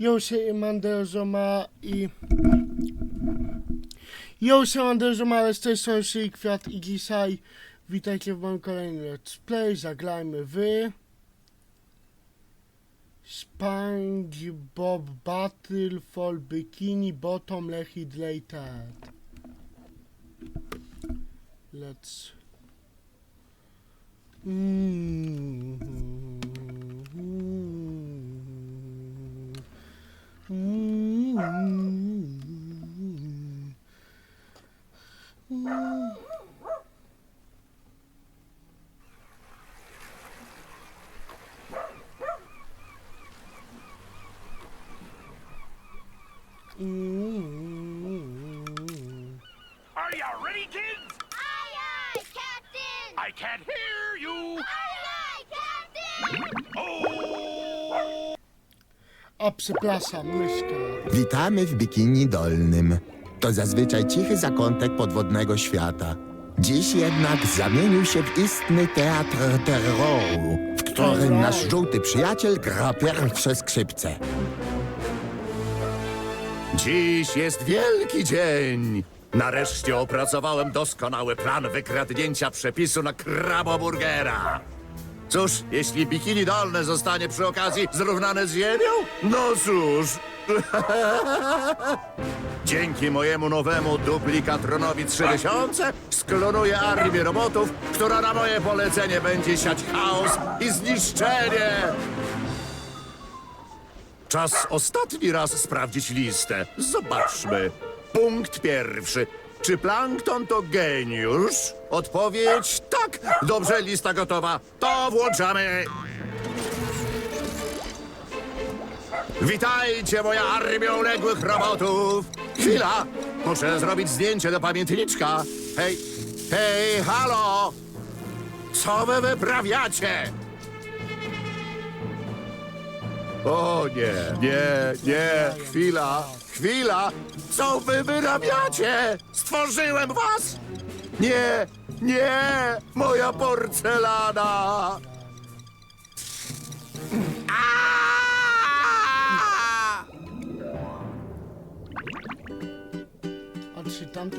Yo, się Manderzoma i... Yo, się Manderzoma, ale z tej strony się Kwiat i dzisiaj witajcie w moim kolejnym Let's Play. Zagrajmy w... SpongeBob Battle for Bikini Bottom Legislated. Let's... Are you ready, kids? Aye, aye, Captain! I can't hear you. Aye, aye, Captain! Oh! A przepraszam, myszka. Witamy w Bikini Dolnym. To zazwyczaj cichy zakątek podwodnego świata. Dziś jednak zamienił się w istny teatr terroru, w którym nasz żółty przyjaciel gra pierwsze skrzypce. Dziś jest wielki dzień. Nareszcie opracowałem doskonały plan wykradnięcia przepisu na kraboburgera. Cóż, jeśli bikini dolne zostanie przy okazji zrównane z ziemią? No cóż. Dzięki mojemu nowemu duplikatronowi 3000 sklonuję armię robotów, która na moje polecenie będzie siać chaos i zniszczenie. Czas ostatni raz sprawdzić listę. Zobaczmy. Punkt pierwszy. Czy plankton to geniusz? Odpowiedź tak. Dobrze, lista gotowa. To włączamy. Witajcie, moja armia uległych robotów. Chwila. Muszę zrobić zdjęcie do pamiętniczka. Hej, hej, halo. Co wy wyprawiacie? O nie, nie, nie, chwila, chwila! Co wy wyrabiacie? Stworzyłem was? Nie, nie, moja porcelana!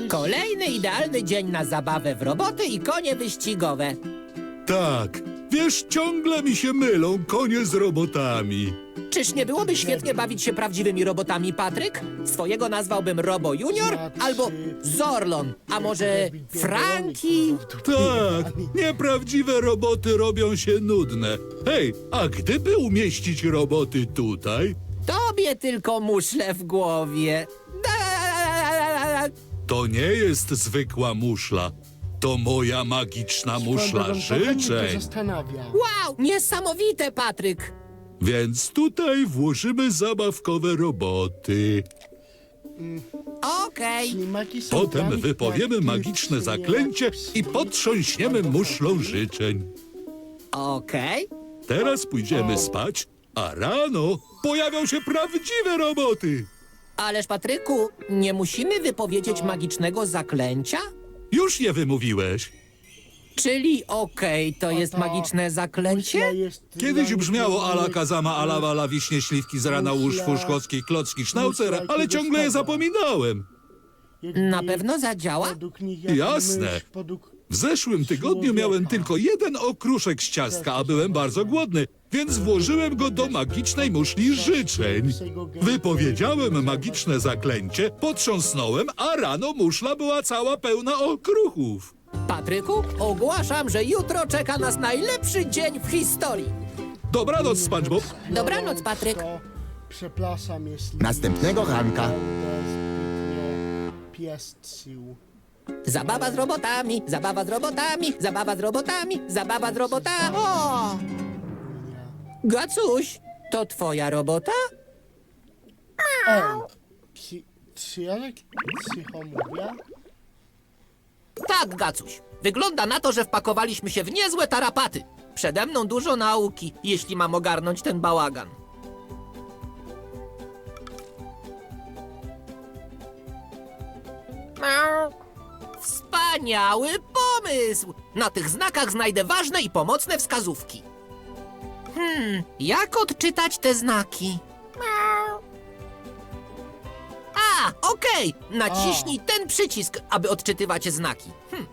Kolejny idealny dzień na zabawę w roboty i konie wyścigowe. Tak, wiesz, ciągle mi się mylą konie z robotami. Czyż nie byłoby świetnie bawić się prawdziwymi robotami, Patryk? Swojego nazwałbym Robo Junior albo Zorlon, a może Franki? Tak, nieprawdziwe roboty robią się nudne. Hej, a gdyby umieścić roboty tutaj, Tobie tylko muszle w głowie. Da- to nie jest zwykła muszla. To moja magiczna muszla życzeń. Wow, niesamowite, Patryk. Więc tutaj włożymy zabawkowe roboty. Okej. Ślimaki są Potem nich wypowiemy magiczne zaklęcie i potrząśniemy muszlą życzeń. Okej. Teraz pójdziemy spać, a rano pojawią się prawdziwe roboty. Ależ, Patryku, nie musimy wypowiedzieć magicznego zaklęcia? Już je wymówiłeś. Czyli okej, to jest magiczne zaklęcie? Kiedyś brzmiało ala kazama, ala wala, wiśnie, śliwki, z rana, łóż, fuszkowskiej, klocki, sznaucer, ale ciągle je zapominałem. Na pewno zadziała? Jasne. W zeszłym tygodniu miałem tylko jeden okruszek z ciastka, a byłem bardzo głodny, więc włożyłem go do magicznej muszli życzeń. Wypowiedziałem magiczne zaklęcie, potrząsnąłem, a rano muszla była cała pełna okruchów. Patryku, ogłaszam, że jutro czeka nas najlepszy dzień w historii. Dobranoc, SpongeBob. Dobranoc, Patryk. Przepraszam, jeśli... Następnego ranka. Będę zbytnio pieścił. Zabawa z robotami, zabawa z robotami, zabawa z robotami, zabawa z robotami. O! Gacuś, to twoja robota? Ej, czy, czy ja tak cicho mówię? Tak, Gacuś. Wygląda na to, że wpakowaliśmy się w niezłe tarapaty. Przede mną dużo nauki, jeśli mam ogarnąć ten bałagan. Wspaniały pomysł! Na tych znakach znajdę ważne i pomocne wskazówki. Hmm, jak odczytać te znaki? Okej, naciśnij ten przycisk, aby odczytywać znaki. Hm.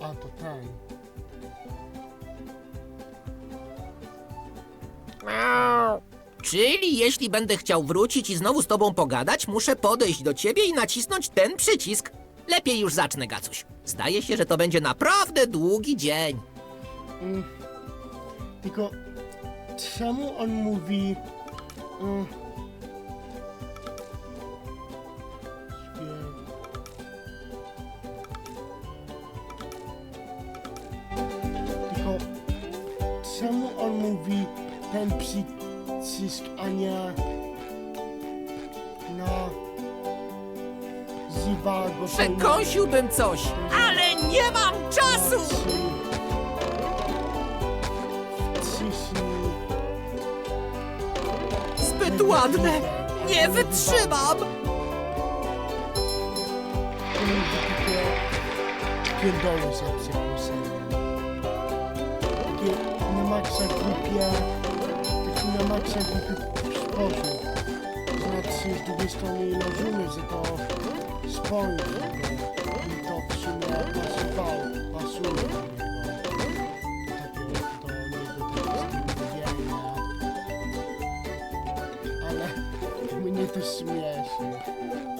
A to ten. Czyli jeśli będę chciał wrócić i znowu z tobą pogadać, muszę podejść do ciebie i nacisnąć ten przycisk. Lepiej już zacznę, Gacuś. Zdaje się, że to będzie naprawdę długi dzień. Tylko czemu on mówi. Mm, Tylko czemu on mówi ten przycisk, a nie na Zivago? Przekąsiłbym coś, ale nie mam czasu! Zbyt ładne! Nie wytrzymam! Pierdoły za maksa głupie, taki na maksa sposób. Znaczy z drugiej strony rozumiem, że to spojrzy, i to w sumie pasowało, pasuje niego takie stymulujenia. Ale mnie to śmieszy.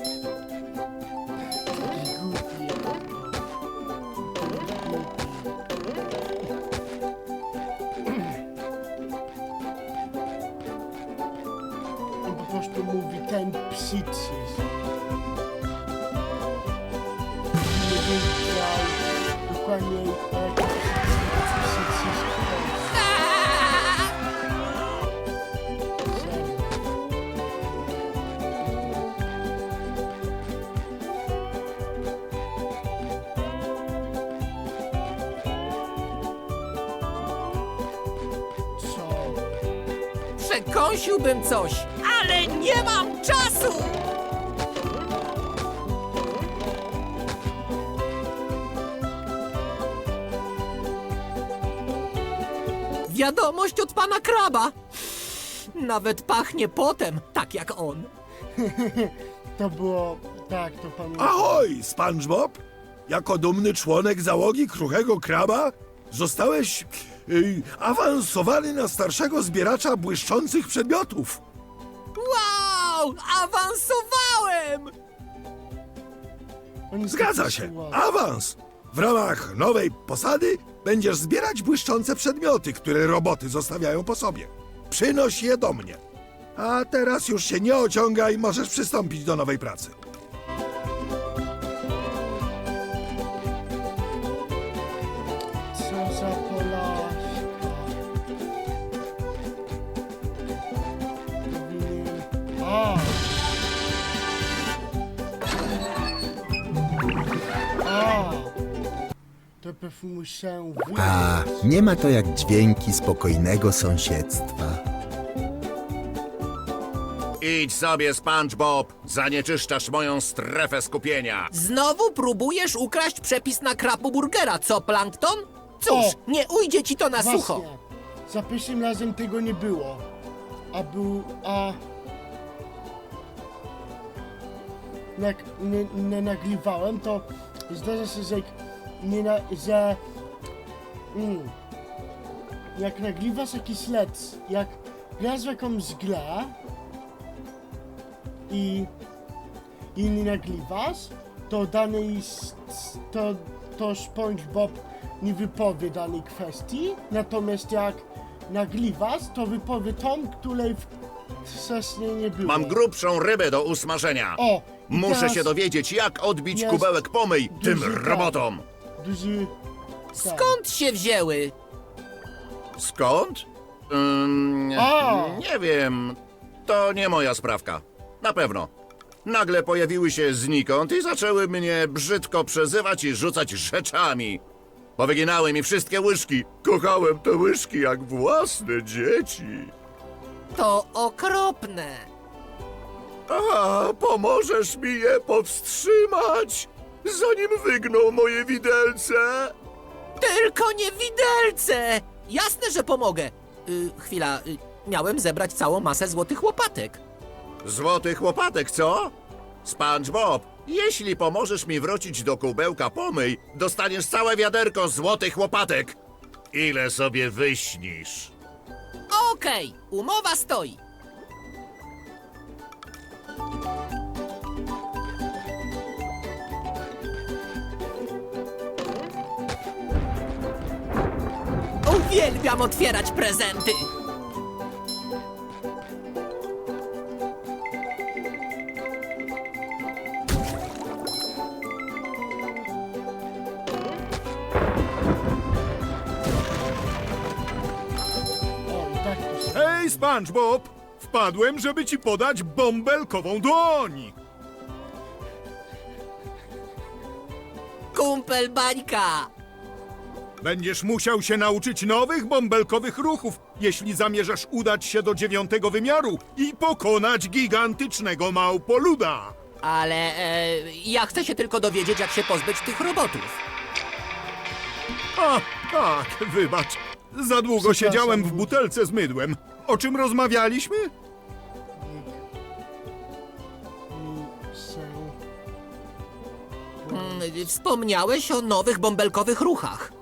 Przekąsiłbym coś, ale nie mam czasu! Wiadomość od pana kraba. Nawet pachnie potem, tak jak on. To było... Tak, to pamiętam. Ahoj, SpongeBob! Jako dumny członek załogi Kruchego Kraba zostałeś y, awansowany na starszego zbieracza błyszczących przedmiotów. Wow! Awansowałem! Zgadza się, awans! W ramach nowej posady będziesz zbierać błyszczące przedmioty, które roboty zostawiają po sobie. Przynoś je do mnie. A teraz już się nie ociągaj, możesz przystąpić do nowej pracy. To się. A nie ma to jak dźwięki spokojnego sąsiedztwa. Idź sobie, SpongeBob, zanieczyszczasz moją strefę skupienia. Znowu próbujesz ukraść przepis na krapu burgera, co, Plankton? Cóż, O! nie ujdzie ci to na sucho. Właśnie. Za pierwszym razem tego nie było. A był... A... Jak nie, nie nagrywałem, to zdarza się, że... jak Nie na, że... Mm, jak nagrywasz jakiś lec, jak grasz w jakąś grę i, i nie nagrywasz, to s- to, to SpongeBob nie wypowie danej kwestii, natomiast jak nagrywasz, to wypowie tą, której wcześniej nie było. Mam grubszą rybę do usmażenia. O! i Muszę teraz się dowiedzieć, jak odbić jest kubełek pomyj tym duży robotom. Duży... Skąd się wzięły? Skąd? Ym, A! nie wiem. To nie moja sprawka. Na pewno. Nagle pojawiły się znikąd i zaczęły mnie brzydko przezywać i rzucać rzeczami. Powyginały mi wszystkie łyżki. Kochałem te łyżki jak własne dzieci. To okropne. A, pomożesz mi je powstrzymać, zanim wygną moje widelce? Tylko nie widelce! Jasne, że pomogę. Y, chwila, y, Miałem zebrać całą masę złotych łopatek. Złotych łopatek, co? SpongeBob, jeśli pomożesz mi wrócić do kubełka pomyj, dostaniesz całe wiaderko złotych łopatek. Ile sobie wyśnisz? Okej, umowa stoi. Uwielbiam otwierać prezenty. Hej, SpongeBob! Wpadłem, żeby ci podać bąbelkową dłoń! Kumpel bańka. Będziesz musiał się nauczyć nowych bąbelkowych ruchów, jeśli zamierzasz udać się do dziewiątego wymiaru i pokonać gigantycznego małpoluda. Ale e, ja chcę się tylko dowiedzieć, jak się pozbyć tych robotów. A, tak, wybacz. Za długo siedziałem w butelce z mydłem. O czym rozmawialiśmy? Są... Mm, Wspomniałeś o nowych bąbelkowych ruchach.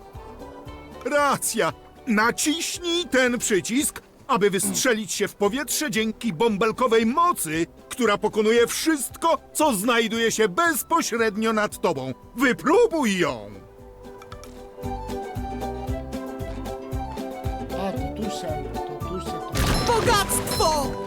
Racja. Naciśnij ten przycisk, aby wystrzelić się w powietrze dzięki bąbelkowej mocy, która pokonuje wszystko, co znajduje się bezpośrednio nad tobą. Wypróbuj ją! A, to tu są, to tu są, to... Bogactwo!